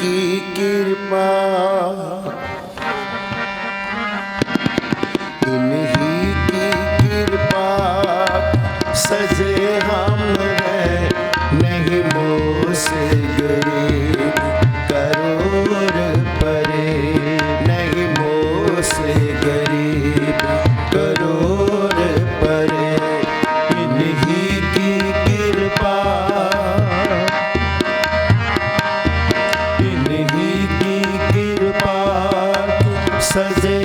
ਕੀ ਕਿਰਪਾ ਇਨਹੀ ਕੀ ਕਿਰਪਾ ਸਜੇ ਹਮ ਰਹਿ ਨਹੀਂ ਮੋਸ ਗਰੀ सजे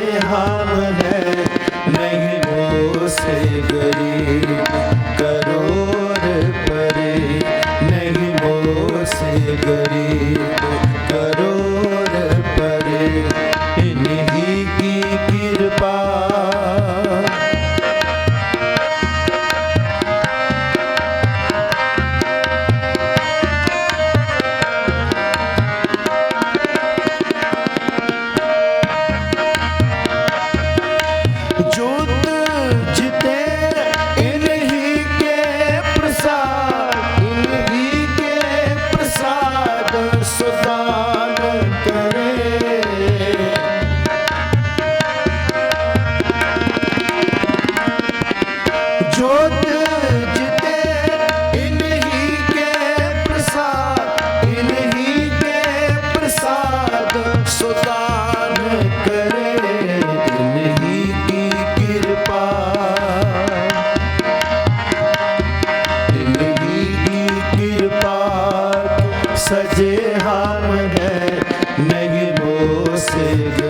Deus. você.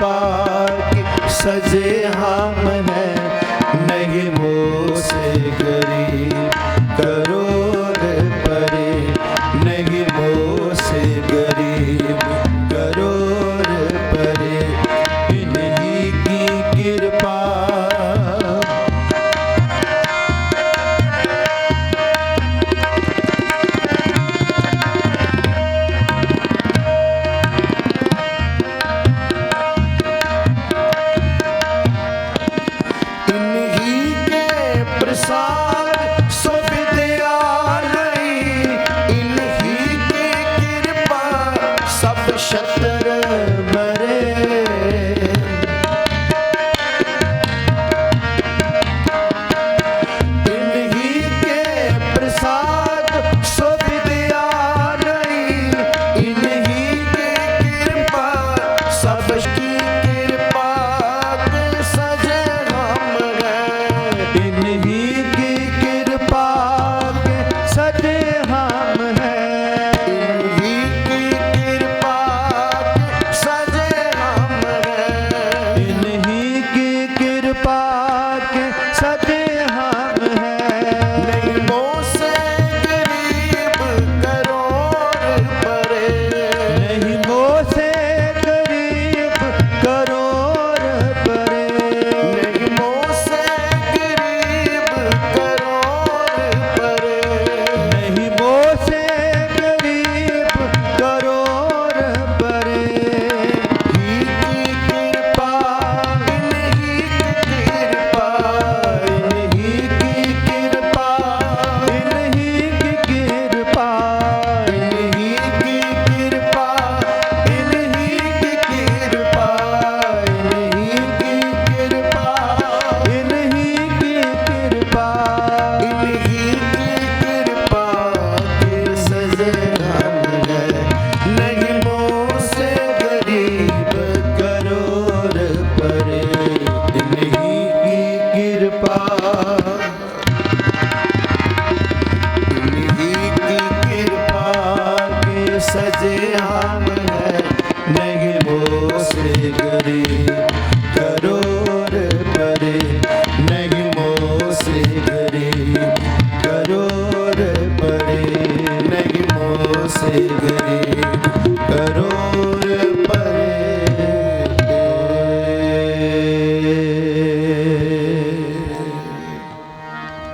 पाक सजे हम हैं ਸਭ ਛਤਰ ਸੇ ਗਰੇ ਕਰੋ